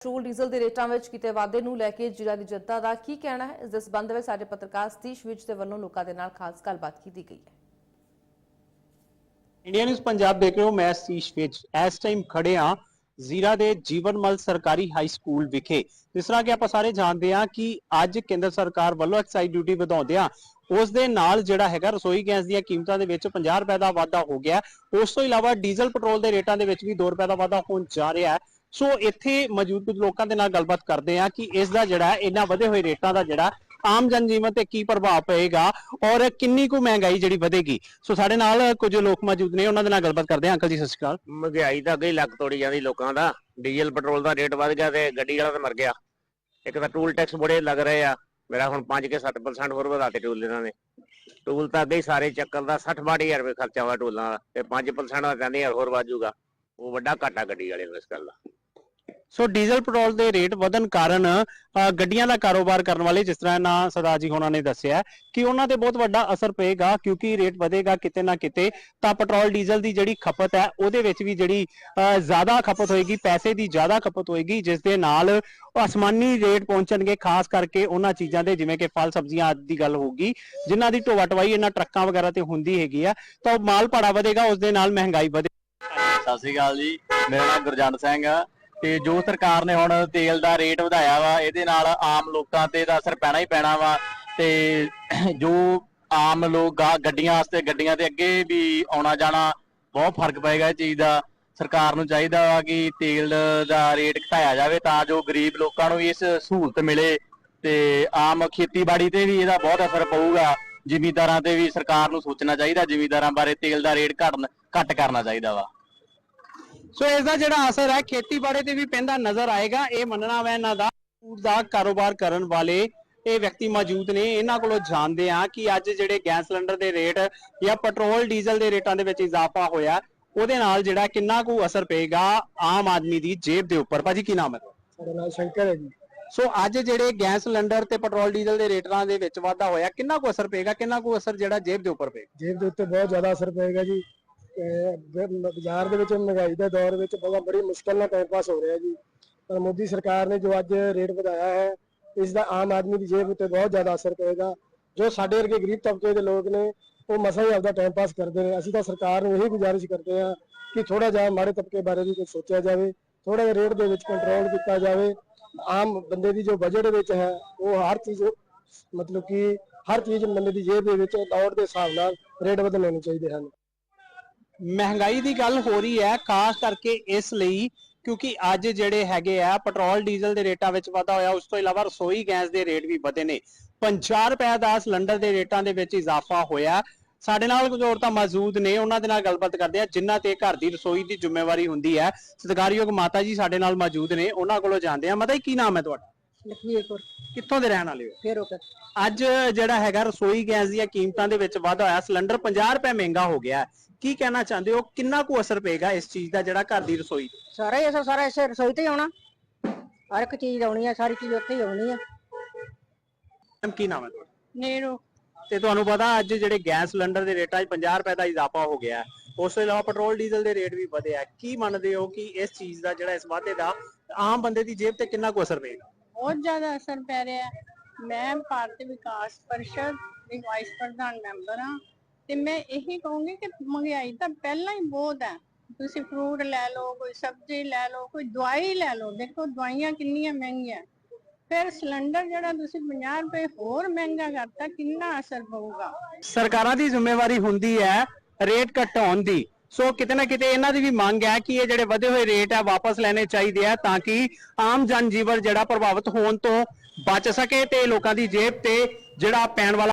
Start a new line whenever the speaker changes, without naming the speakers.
Petrol, diesel ਦੇ ਰੇਟਾਂ ਵਿੱਚ ਕਿਤੇ ਵਾਧੇ ਨੂੰ ਲੈ ਕੇ ਜ਼ਿਲ੍ਹਾ ਦੀ ਜਨਤਾ ਦਾ ਕੀ ਕਹਿਣਾ ਹੈ? ਇਸ ਦੇ ਸੰਬੰਧ ਵਿੱਚ ਸਾਡੇ ਪੱਤਰਕਾਰ ਸਤੀਸ਼ ਵਿਜ ਦੇ ਵੱਲੋਂ ਲੋਕਾਂ ਦੇ ਨਾਲ ਖਾਸ ਗੱਲਬਾਤ ਕੀਤੀ ਗਈ ਹੈ।
ਇੰਡੀਆ ਨਿਊਜ਼ ਪੰਜਾਬ ਦੇਖ ਰਹੇ ਹੋ, ਮੈਂ ਸੀਸ਼ ਵਿੱਚ ਇਸ ਟਾਈਮ ਖੜੇ ਹਾਂ ਜ਼ੀਰਾ ਦੇ ਜੀਵਨਮਲ ਸਰਕਾਰੀ ਹਾਈ ਸਕੂਲ ਵਿਖੇ। ਜਿਸ ਤਰ੍ਹਾਂ ਕਿ ਆਪਾਂ ਸਾਰੇ ਜਾਣਦੇ ਹਾਂ ਕਿ ਅੱਜ ਕੇਂਦਰ ਸਰਕਾਰ ਵੱਲੋਂ ਐਕਸਾਈਜ਼ ਡਿਊਟੀ ਵਧਾਉਂਦਿਆਂ ਉਸ ਦੇ ਨਾਲ ਜਿਹੜਾ ਹੈਗਾ ਰਸੋਈ ਗੈਸ ਦੀਆਂ ਕੀਮਤਾਂ ਦੇ ਵਿੱਚ 50 ਰੁਪਏ ਦਾ ਵਾਧਾ ਹੋ ਗਿਆ। ਉਸ ਤੋਂ ਇਲਾਵਾ ਡੀਜ਼ਲ ਪੈਟਰੋਲ ਦੇ ਰੇਟਾਂ ਦੇ ਵਿੱਚ ਵੀ 2 ਰੁਪਏ ਦਾ ਵਾਧਾ ਹੋਣ ਜਾ ਰਿਹਾ ਹੈ। ਸੋ ਇੱਥੇ ਮੌਜੂਦ ਕੁਝ ਲੋਕਾਂ ਦੇ ਨਾਲ ਗੱਲਬਾਤ ਕਰਦੇ ਆ ਕਿ ਇਸ ਦਾ ਜਿਹੜਾ ਇਹਨਾਂ ਵਧੇ ਹੋਏ ਰੇਟਾਂ ਦਾ ਜਿਹੜਾ ਆਮ ਜਨਜੀਵਨ ਤੇ ਕੀ ਪ੍ਰਭਾਵ ਪਏਗਾ ਔਰ ਕਿੰਨੀ ਕੁ ਮਹਿੰਗਾਈ ਜਿਹੜੀ ਵਧੇਗੀ। ਸੋ ਸਾਡੇ ਨਾਲ ਕੁਝ ਲੋਕ ਮੌਜੂਦ ਨੇ, ਉਹਨਾਂ ਦੇ ਨਾਲ ਗੱਲਬਾਤ ਕਰਦੇ ਹਾਂ। ਅੰਕਲ ਜੀ, ਸਤਿ ਸ਼੍ਰੀ ਅਕਾਲ।
ਮਹਿੰਗਾਈ ਤਾਂ ਅੱਗੇ ਲੱਕ ਤੋੜੀ ਜਾਂਦੀ ਲੋਕਾਂ ਦਾ। ਡੀਜ਼ਲ, ਪੈਟਰੋਲ ਦਾ ਰੇਟ ਵੱਧ ਗਿਆ ਤੇ ਗੱਡੀ ਵਾਲਾ ਤਾਂ ਮਰ ਗਿਆ। ਇੱਕ ਤਾਂ ਟੂਲ ਟੈਕਸ ਬੜੇ ਲੱਗ ਰਹੇ ਆ। ਮੇਰਾ ਹੁਣ 5 ਕੇ 7% ਹੋਰ ਵਧਾਤੇ ਟੂਲ ਇਹਨਾਂ ਨੇ। ਟੂਲ ਤਾਂ ਅੱਗੇ ਸਾਰੇ ਚੱਕਰ ਦਾ 60 62000 ਰੁਪਏ ਖਰਚਾ ਵਾ ਟੂਲਾਂ ਦਾ ਤੇ 5% ਦਾ ਕਹਿੰਦੇ ਯਾਰ ਹੋਰ ਵਾਜੂਗਾ ਉਹ ਵੱਡਾ ਘਾਟਾ ਗੱਡੀ ਵਾਲੇ ਨੂੰ ਇਸ ਗੱਲ ਦਾ।
ਸੋ ਡੀਜ਼ਲ ਪੈਟਰੋਲ ਦੇ ਰੇਟ ਵਧਣ ਕਾਰਨ ਗੱਡੀਆਂ ਦਾ ਕਾਰੋਬਾਰ ਕਰਨ ਵਾਲੇ, ਜਿਸ ਤਰ੍ਹਾਂ ਨਾ ਸਰਦਾਰ ਜੀ ਹੋਣਾ ਨੇ ਦੱਸਿਆ, ਕਿ ਉਹਨਾਂ ਤੇ ਬਹੁਤ ਵੱਡਾ ਅਸਰ ਪਏਗਾ, ਕਿਉਂਕਿ ਰੇਟ ਵਧੇਗਾ ਕਿਤੇ ਨਾ ਕਿਤੇ, ਤਾਂ ਪੈਟਰੋਲ ਡੀਜ਼ਲ ਦੀ ਜਿਹੜੀ ਖਪਤ ਹੈ, ਉਹਦੇ ਵਿੱਚ ਵੀ ਜਿਹੜੀ ਜ਼ਿਆਦਾ ਖਪਤ ਹੋਏਗੀ, ਪੈਸੇ ਦੀ ਜ਼ਿਆਦਾ ਖਪਤ ਹੋਏਗੀ, ਜਿਸ ਦੇ ਨਾਲ ਅਸਮਾਨੀ ਰੇਟ ਪਹੁੰਚਣਗੇ, ਖਾਸ ਕਰਕੇ ਉਹਨਾਂ ਚੀਜ਼ਾਂ ਦੇ, ਜਿਵੇਂ ਕਿ ਫਲ, ਸਬਜ਼ੀਆਂ ਆਦਿ ਦੀ ਗੱਲ ਹੋਊਗੀ, ਜਿਨ੍ਹਾਂ ਦੀ ਢੋਆ ਟਵਾਈ ਇਹਨਾਂ ਟਰੱਕਾਂ ਵਗੈਰਾ ਤੇ ਹੁੰਦੀ ਹੈਗੀ ਆ, ਤਾਂ ਉਹ ਮਾਲ ਭਾੜਾ ਵਧੇਗਾ, ਉਸ ਦੇ ਨਾਲ ਮਹਿੰਗਾਈ ਵਧੇ
ਸਤਿ ਸ਼੍ਰੀ ਅਕਾਲ ਜੀ, ਮੇਰਾ ਨਾਮ ਗੁਰਜੰਟ ਸਿੰਘ ਆ। ਤੇ ਜੋ ਸਰਕਾਰ ਨੇ ਹੁਣ ਤੇਲ ਦਾ ਰੇਟ ਵਧਾਇਆ ਵਾ, ਇਹਦੇ ਨਾਲ ਆਮ ਲੋਕਾਂ ਤੇ ਤਾਂ ਅਸਰ ਪੈਣਾ ਹੀ ਪੈਣਾ ਵਾ। ਤੇ ਜੋ ਆਮ ਲੋਕ ਗੱਡੀਆਂ ਵਾਸਤੇ ਗੱਡੀਆਂ ਤੇ ਅੱਗੇ ਵੀ ਆਉਣਾ ਜਾਣਾ ਬਹੁਤ ਫ਼ਰਕ ਪਏਗਾ ਇਹ ਚੀਜ਼ ਦਾ। ਸਰਕਾਰ ਨੂੰ ਚਾਹੀਦਾ ਵਾ ਕਿ ਤੇਲ ਦਾ ਰੇਟ ਘਟਾਇਆ ਜਾਵੇ ਤਾਂ ਜੋ ਗਰੀਬ ਲੋਕਾਂ ਨੂੰ ਇਸ ਸਹੂਲਤ ਮਿਲੇ। ਤੇ ਆਮ ਖੇਤੀਬਾੜੀ ਤੇ ਵੀ ਇਹਦਾ ਬਹੁਤ ਅਸਰ ਪਊਗਾ। ਜ਼ਿਮੀਂਦਾਰਾਂ ਤੇ ਵੀ ਸਰਕਾਰ ਨੂੰ ਸੋਚਣਾ ਚਾਹੀਦਾ, ਜ਼ਿਮੀਂਦਾਰਾਂ ਬਾਰੇ ਤੇਲ ਦਾ ਰੇਟ ਘਟਣ, ਘੱਟ ਕਰਨਾ ਚਾਹੀਦਾ ਵਾ।
ਸੋ ਇਸ ਦਾ ਜਿਹੜਾ ਅਸਰ ਹੈ ਖੇਤੀਬਾੜੀ ਤੇ ਵੀ ਪੈਂਦਾ ਨਜ਼ਰ ਆਏਗਾ। ਇਹ ਮੰਨਣਾ ਵਾ ਇਹਨਾਂ ਦਾ ਫੂਡ ਦਾ ਕਾਰੋਬਾਰ ਕਰਨ ਵਾਲੇ ਇਹ ਵਿਅਕਤੀ ਮੌਜੂਦ ਨੇ। ਇਹਨਾਂ ਕੋਲੋਂ ਜਾਣਦੇ ਆ ਕਿ ਅੱਜ ਜਿਹੜੇ ਗੈਸ ਸਿਲੰਡਰ ਦੇ ਰੇਟ ਜਾਂ ਪੈਟਰੋਲ ਡੀਜ਼ਲ ਦੇ ਰੇਟਾਂ ਦੇ ਵਿੱਚ ਇਜ਼ਾਫਾ ਹੋਇਆ। ਉਹਦੇ ਨਾਲ ਜਿਹੜਾ ਕਿੰਨਾ ਕੁ ਅਸਰ ਪਏਗਾ ਆਮ ਆਦਮੀ ਦੀ ਜੇਬ ਦੇ ਉੱਪਰ। ਭਾਜੀ ਕੀ ਨਾਮ ਹੈ?
ਸਾਡਾ ਨਾਮ ਸ਼ੰਕਰ ਹੈ ਜੀ।
ਸੋ ਅੱਜ ਜਿਹੜੇ ਗੈਸ ਸਿਲੰਡਰ ਤੇ ਪੈਟਰੋਲ ਡੀਜ਼ਲ ਦੇ ਰੇਟਾਂ ਦੇ ਵਿੱਚ ਵਾਧਾ ਹੋਇਆ ਕਿੰਨਾ ਕੁ ਅਸਰ ਪਏਗਾ? ਕਿੰਨਾ ਕੁ ਅਸਰ ਜਿਹੜਾ ਜੇਬ ਦੇ ਉੱਪਰ ਪਏਗਾ?
ਜੇਬ ਦੇ ਉੱਤੇ ਬਹੁਤ ਜ਼ਿਆਦਾ ਅਸਰ ਪਏਗਾ ਜੀ। ਬਾਜ਼ਾਰ ਦੇ ਵਿੱਚ ਮਹਿੰਗਾਈ ਦੇ ਦੌਰ ਵਿੱਚ ਬਹੁਤ ਬੜੀ ਮੁਸ਼ਕਲ ਨਾਲ ਟਾਈਮ ਪਾਸ ਹੋ ਰਿਹਾ ਜੀ। ਪਰ ਮੋਦੀ ਸਰਕਾਰ ਨੇ ਜੋ ਅੱਜ ਰੇਟ ਵਧਾਇਆ ਹੈ, ਇਸ ਦਾ ਆਮ ਆਦਮੀ ਦੀ ਜੇਬ ਉੱਤੇ ਬਹੁਤ ਜ਼ਿਆਦਾ ਅਸਰ ਪਏਗਾ। ਜੋ ਸਾਡੇ ਵਰਗੇ ਗਰੀਬ ਤਬਕੇ ਦੇ ਲੋਕ ਨੇ, ਉਹ ਮਸਾ ਹੀ ਆਪਦਾ ਟਾਈਮ ਪਾਸ ਕਰਦੇ ਨੇ। ਅਸੀਂ ਤਾਂ ਸਰਕਾਰ ਨੂੰ ਇਹੀ ਗੁਜ਼ਾਰਿਸ਼ ਕਰਦੇ ਹਾਂ ਕਿ ਥੋੜਾ ਜਿਹਾ ਮਾੜੇ ਤਬਕੇ ਬਾਰੇ ਵੀ ਕੁਝ ਸੋਚਿਆ ਜਾਵੇ ਥੋੜਾ ਜਿਹਾ ਰੇਟ ਦੇ ਵਿੱਚ ਕੰਟਰੋਲ ਕੀਤਾ ਜਾਵੇ। ਆਮ ਬੰਦੇ ਦੀ ਜੋ ਬਜਟ ਵਿੱਚ ਹੈ, ਉਹ ਹਰ ਚੀਜ਼, ਮਤਲਬ ਕਿ ਹਰ ਚੀਜ਼ ਬੰਦੇ ਦੀ ਜੇਬ ਦੇ ਵਿੱਚ, ਦੌੜ ਦੇ ਹਿਸਾਬ ਨਾਲ ਰੇਟ ਵਧਾਉਣੇ ਚਾਹੀਦੇ ਹਨ।
ਮਹਿੰਗਾਈ ਦੀ ਗੱਲ ਹੋ ਰਹੀ ਹੈ, ਖਾਸ ਕਰਕੇ ਇਸ ਲਈ ਕਿਉਂਕਿ ਅੱਜ ਜਿਹੜੇ ਹੈਗੇ ਆ, ਪੈਟਰੋਲ, ਡੀਜ਼ਲ ਦੇ ਰੇਟਾਂ ਵਿੱਚ ਵਾਧਾ ਹੋਇਆ, ਉਸ ਤੋਂ ਇਲਾਵਾ ਰਸੋਈ ਗੈਸ ਦੇ ਰੇਟ ਵੀ ਵਧੇ ਨੇ। 50 ਰੁਪਏ ਦਾ ਸਿਲੰਡਰ ਦੇ ਰੇਟਾਂ ਦੇ ਵਿੱਚ ਇਜ਼ਾਫਾ ਹੋਇਆ। ਸਾਡੇ ਨਾਲ ਕੁਝ ਔਰਤਾਂ ਮੌਜੂਦ ਨੇ, ਉਹਨਾਂ ਦੇ ਨਾਲ ਗੱਲਬਾਤ ਕਰਦੇ ਆ ਜਿਨ੍ਹਾਂ ਤੇ ਘਰ ਦੀ ਰਸੋਈ ਦੀ ਜ਼ਿੰਮੇਵਾਰੀ ਹੁੰਦੀ ਹੈ। ਸਤਿਕਾਰਯੋਗ ਮਾਤਾ ਜੀ ਸਾਡੇ ਨਾਲ ਮੌਜੂਦ ਨੇ, ਉਹਨਾਂ ਕੋਲੋਂ ਜਾਣਦੇ ਆ ਮਾਤਾ ਜੀ, ਕੀ ਨਾਮ ਹੈ ਤੁਹਾਡਾ?
ਲਖਵੀਰਪੁਰ
ਕਿੱਥੋਂ ਦੇ ਰਹਿਣ ਵਾਲੇ ਹੋ?
ਫੇਰ ਉਹ
ਅੱਜ ਜਿਹੜਾ ਹੈਗਾ ਰਸੋਈ ਗੈਸ ਦੀਆਂ ਕੀਮਤਾਂ ਦੇ ਵਿੱਚ ਵਾਧਾ ਹੋਇਆ ਸਿਲੰਡਰ 50 ਰੁਪਏ ਮਹਿੰਗਾ ਹੋ ਗਿਆ। ਹੈ। ਕੀ ਕਹਿਣਾ ਚਾਹੁੰਦੇ ਹੋ? ਕਿੰਨਾ ਕੁ ਅਸਰ ਪਏਗਾ ਇਸ ਚੀਜ਼ ਦਾ ਜਿਹੜਾ ਘਰ ਦੀ ਰਸੋਈ ਤੇ?
ਸਾਰਾ ਹੀ ਅਸਰ ਸਾਰਾ ਇਸੇ ਰਸੋਈ ਤੇ ਹੀ ਆਉਣਾ। ਹਰ ਇੱਕ ਚੀਜ਼ ਆਉਣੀ ਆ ਸਾਰੀ ਚੀਜ਼ ਉੱਥੇ ਹੀ ਆਉਣੀ ਆ।
ਮੈਮ ਕੀ ਨਾਮ ਹੈ ਤੁਹਾਡਾ?
ਨੇਰੋ।
ਤੇ ਤੁਹਾਨੂੰ ਪਤਾ ਅੱਜ ਜਿਹੜੇ ਗੈਸ ਸਿਲੰਡਰ ਦੇ ਰੇਟਾਂ 'ਚ 50 ਰੁਪਏ ਦਾ ਇਜ਼ਾਫਾ ਹੋ ਗਿਆ। ਹੈ। ਉਸ ਤੋਂ ਇਲਾਵਾ ਪੈਟਰੋਲ ਡੀਜ਼ਲ ਦੇ ਰੇਟ ਵੀ ਵਧੇ ਆ। ਕੀ ਮੰਨਦੇ ਹੋ ਕਿ ਇਸ ਚੀਜ਼ ਦਾ ਜਿਹੜਾ ਇਸ ਵਾਧੇ ਦਾ ਆਮ ਬੰਦੇ ਦੀ ਜੇਬ ਤੇ ਕਿੰਨਾ ਕੁ ਅਸਰ ਪਏਗਾ?
ਬਹੁਤ ਜ਼ਿਆਦਾ ਅਸਰ ਪੈ ਰਿਹਾ ਹੈ। ਮੈਂ ਭਾਰਤੀ ਵਿਕਾਸ ਪਰਿਸ਼ਦ ਦੀ ਵਾਈਸ ਪ੍ਰਧਾਨ ਮੈਂਬਰ ਹਾਂ ਤੇ ਮੈਂ ਇਹੀ ਕਹੂੰਗੀ ਕਿ ਮਹਿੰਗਾਈ ਤਾਂ ਪਹਿਲਾਂ ਹੀ ਬਹੁਤ ਹੈ। ਤੁਸੀਂ ਫਰੂਟ ਲੈ ਲਓ, ਕੋਈ ਸਬਜ਼ੀ ਲੈ ਲਓ, ਕੋਈ ਦਵਾਈ ਲੈ ਲਓ। ਦੇਖੋ ਦਵਾਈਆਂ ਕਿੰਨੀਆਂ ਮਹਿੰਗੀਆਂ ਫਿਰ ਸਿਲੰਡਰ ਜਿਹੜਾ ਤੁਸੀਂ 50 ਰੁਪਏ ਹੋਰ ਮਹਿੰਗਾ ਕਰਤਾ ਕਿੰਨਾ ਅਸਰ ਪਊਗਾ?
ਸਰਕਾਰਾਂ ਦੀ ਜ਼ਿੰਮੇਵਾਰੀ ਹੁੰਦੀ ਹੈ ਰੇਟ ਘਟਾਉਣ ਦੀ। ਸੋ ਕਿਤੇ ਨਾ ਕਿਤੇ ਇਹਨਾਂ ਦੀ ਵੀ ਮੰਗ ਹੈ ਕਿ ਇਹ ਜਿਹੜੇ ਵਧੇ ਹੋਏ ਰੇਟ ਹੈ ਵਾਪਸ ਲੈਣੇ ਚਾਹੀਦੇ ਆ ਤਾਂ ਕਿ ਆਮ ਜਨ ਜੀਵਨ ਜਿਹੜਾ ਪ੍ਰਭਾਵਿਤ ਹੋਣ ਤੋਂ ਬਚ ਸਕੇ ਤੇ ਲੋਕਾਂ ਦੀ ਜੇਬ ਤੇ ਜਿਹੜਾ ਪੈਣ ਵਾਲਾ